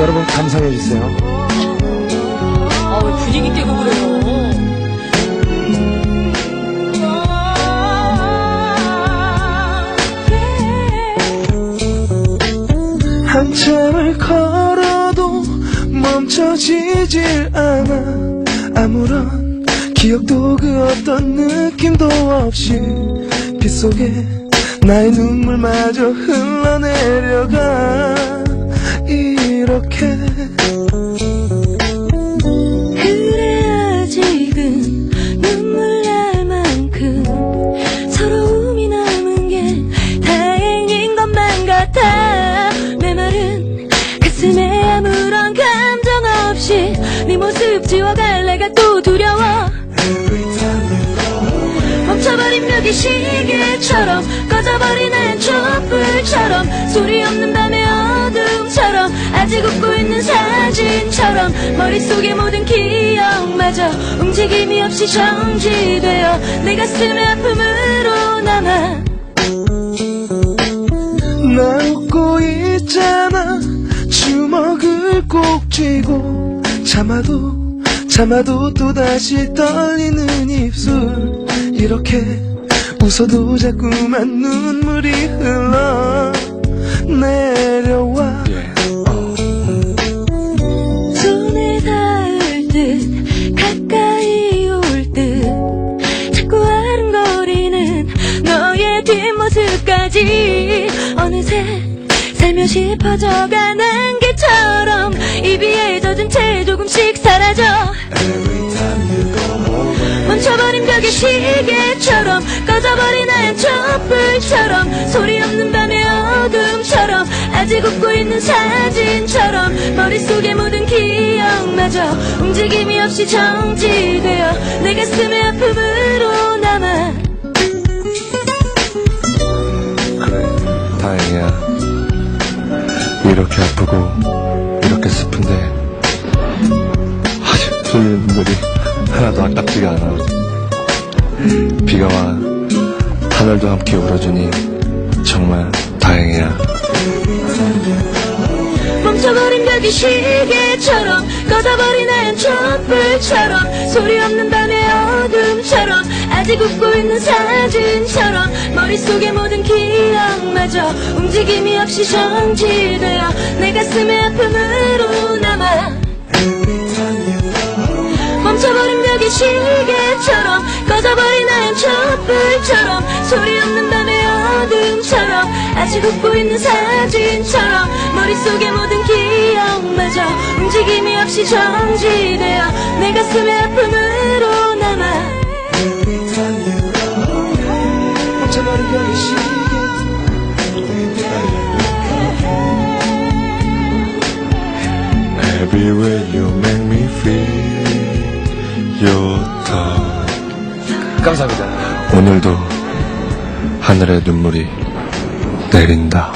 여러분 감상해 주세요. 멈춰지질 않아. 아무런 기억도 그 어떤 느낌도 없이 빗속에 나의 눈물마저 흘러내려가. 이렇게 또 두려워. 멈춰버린 벽이 시계처럼 꺼져버리는 촛불처럼 소리 없는 밤의 어둠처럼 아직 웃고 있는 사진처럼 머릿속의 모든 기억마저 움직임이 없이 정지되어 내 가슴의 아픔으로 남아. 나 웃고 있잖아. 주먹을 꼭 쥐고 참아도 참아도 또다시 떨리는 입술 이렇게 웃어도 자꾸만 눈물이 흘러 내려와 Yeah. 어. 손에 닿을 듯 가까이 올 듯 자꾸 아른거리는 너의 뒷모습까지 어느새 살며시 퍼져간 안개처럼 이 비에 젖은 채 조금씩 사라져 멈춰버린 벽의 시계처럼 꺼져버리는 촛불처럼 소리 없는 밤의 어둠처럼 아직 웃고 있는 사진처럼 머릿속의 모든 기억마저 움직임이 없이 정지되어 내 가슴의 아픔으로 남아 그래, 다행이야. 이렇게 아프고, 이렇게 슬픈데, 아직 흘리는 눈물이 하나도 아깝지가 않아. 비가 와, 하늘도 함께 울어주니, 정말 다행이야. 멈춰버린 벽이 시계처럼 꺼져버리는 촛불처럼 소리 없는 밤의 어둠처럼 아직 웃고 있는 사진처럼 머릿속의 모든 기억마저 움직임이 없이 정지되어 내 가슴의 아픔 시계처럼 꺼져버리는 촛불처럼 소리 없는 밤의 어둠처럼 아직 웃고 있는 사진처럼 머릿속의 모든 기억마저 움직임이 없이 정지되어 내 가슴의 아픔으로 남아 Everywhere you make me feel your touch. 감사합니다 오늘도 하늘에 눈물이 내린다.